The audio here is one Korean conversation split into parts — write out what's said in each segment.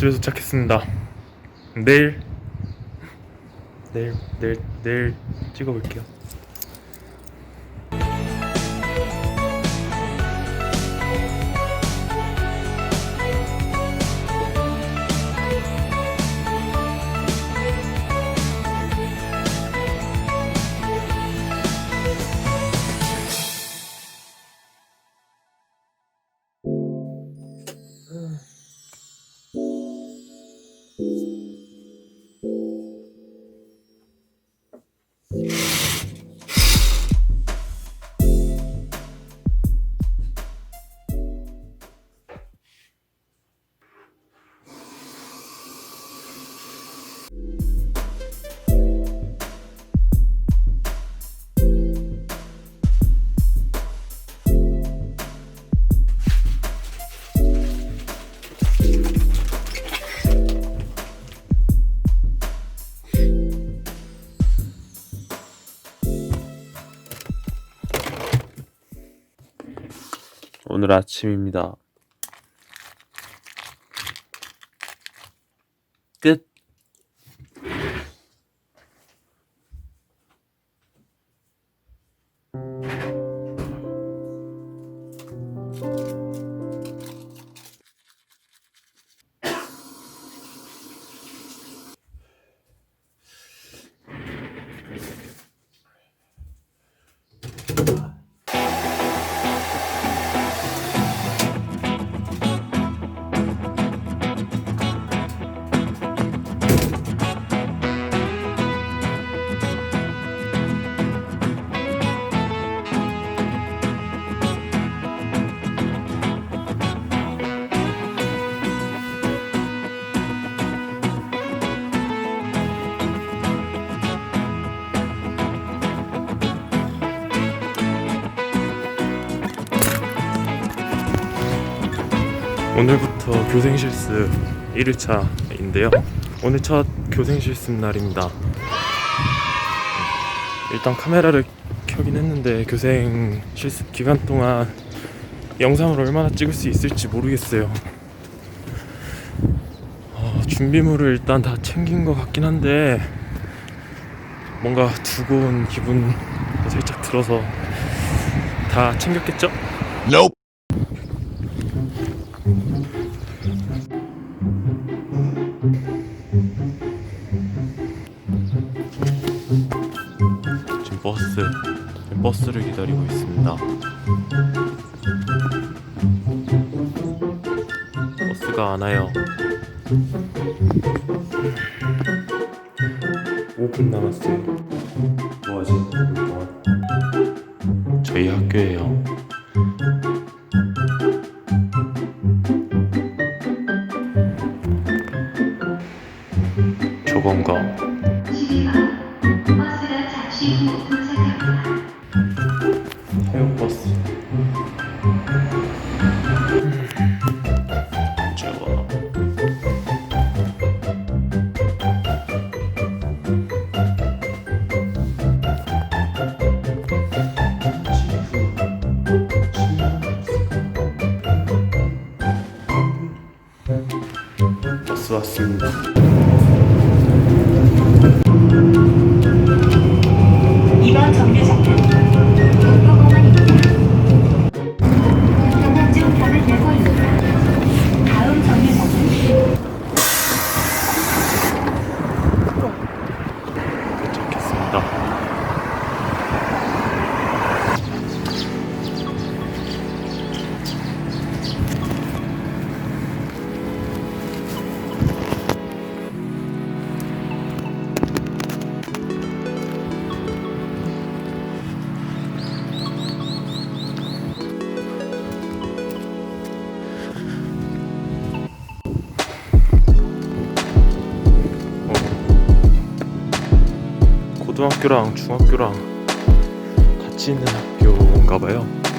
집에 도착했습니다. 내일 내일 내일 내일 찍어볼게요. 오늘 아침입니다. 끝. 오늘부터 교생 실습 1일차인데요. 오늘 첫 교생 실습 날입니다. 일단 카메라를 켜긴 했는데 교생 실습 기간 동안 영상을 얼마나 찍을 수 있을지 모르겠어요. 어, 준비물을 일단 다 챙긴 것 같긴 한데 뭔가 두고 온 기분 살짝 들어서 다 챙겼겠죠? Nope. 버스를 기다리고 있습니다. 버스가 안 와요. 5분 남았어요. 뭐하지? 5분 동안? 저희 학교예요. 버 고등학교랑 중학교랑 같이 있는 학교인가 봐요.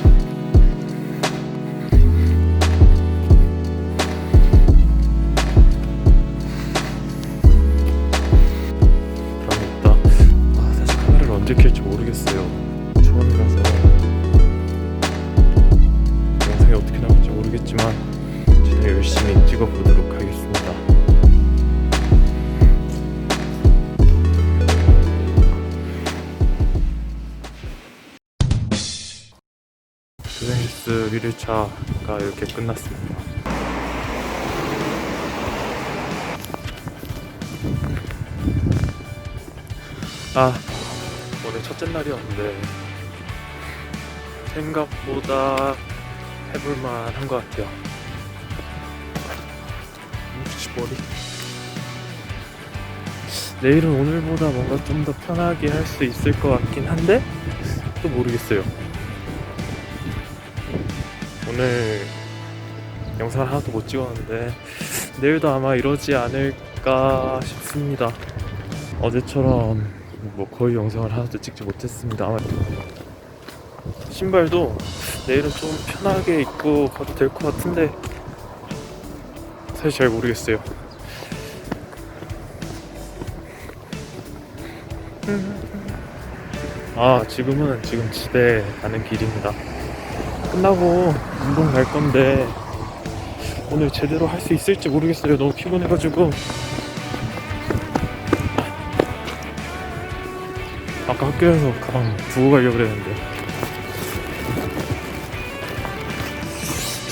1일차가 이렇게 끝났습니다. 아, 오늘 첫째 날이었는데 생각보다 해볼만 한 것 같아요. 혹시 머리? 내일은 오늘보다 뭔가 좀 더 편하게 할 수 있을 것 같긴 한데 또 모르겠어요. 오늘 영상을 하나도 못 찍었는데 내일도 아마 이러지 않을까 싶습니다. 어제처럼 뭐 거의 영상을 하나도 찍지 못했습니다. 아마 신발도 내일은 좀 편하게 입고 가도 될 것 같은데 사실 잘 모르겠어요. 아 지금은 지금 집에 가는 길입니다. 끝나고 운동 갈 건데 오늘 제대로 할 수 있을지 모르겠어요. 너무 피곤해가지고 아까 학교에서 가방 두고 가려고 그랬는데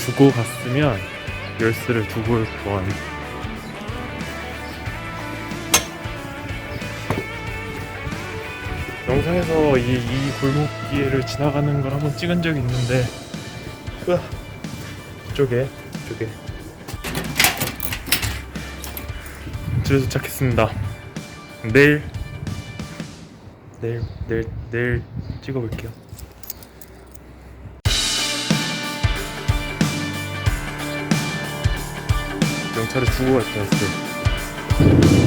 두고 갔으면 열쇠를 두고 올 뻔. 영상에서 이, 이 골목길을 지나가는 걸 한번 찍은 적이 있는데 으아, 이쪽에 이쪽에. 집에 도착했습니다. 내일 내일 내일 내일 찍어볼게요. 영차를 두고 갈 뻔했어요